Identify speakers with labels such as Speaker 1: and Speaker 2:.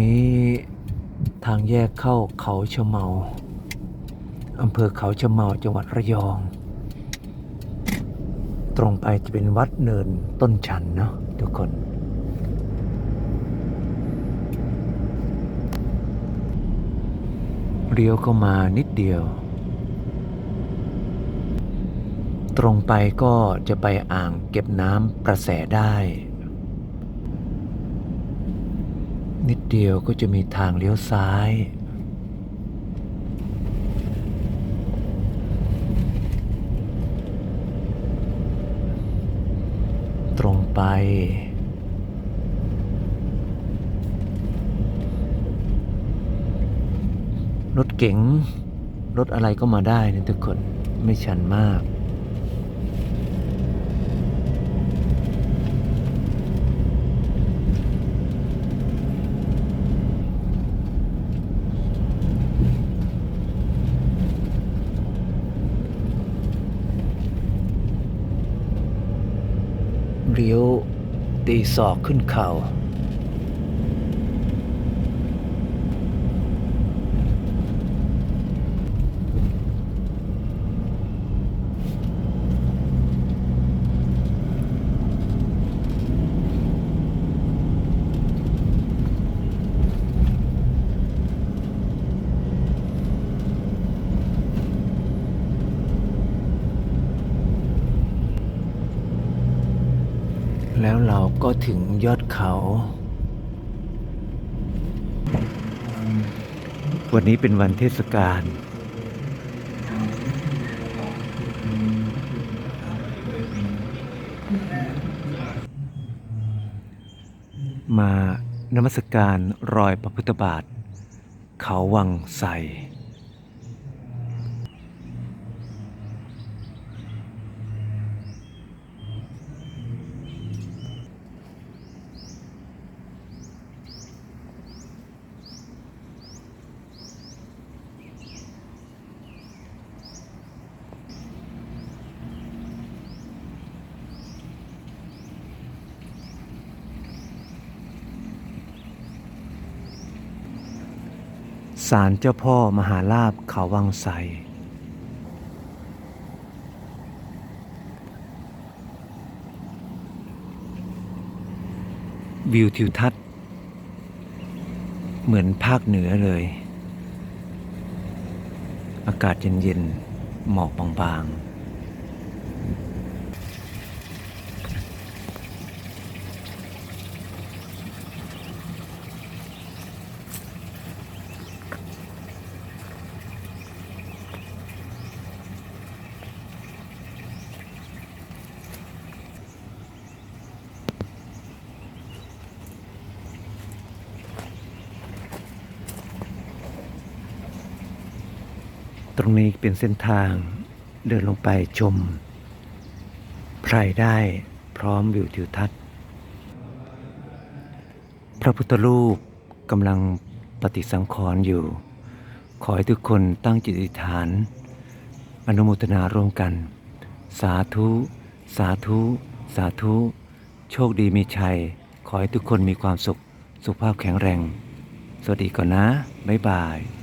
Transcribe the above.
Speaker 1: นี้ทางแยกเข้าเขาชะเมาอำเภอเขาชะเมาจังหวัดระยอง ตรงไปจะเป็นวัดเนินต้นชันเนาะทุกคนเลี้ยวเข้ามานิดเดียว ตรงไปก็จะไปอ่างเก็บน้ำประแสได้ นิดเดียวก็จะมีทางเลี้ยวซ้าย ตรงไป รถเก๋ง รถอะไรก็มาได้นะทุกคนไม่ชันมาก เลี้ยวตีศอกขึ้นเขา แล้วเราก็ถึงยอดเขา วันนี้เป็นวันเทศกาล มานมัสการรอยพระพุทธบาท เขาวังไส ศาลเจ้าพ่อมหาลาบเขาวังไสวิวทิวทัศน์ เหมือนภาคเหนือเลย อากาศเย็น ๆ หมอกบาง ๆ ตรงนี้เป็นเส้นทางเดินลงไปชมไพรได้พร้อมวิวทิวทัศน์ พระพุทธรูปกำลังปฏิสังขรณ์อยู่ ขอให้ทุกคนตั้งจิตอธิษฐาน อนุโมทนาร่วมกัน สาธุ สาธุ สาธุ โชคดีมีชัย ขอให้ทุกคนมีความสุข สุขภาพแข็งแรง สวัสดีก่อนนะ บ๊ายบาย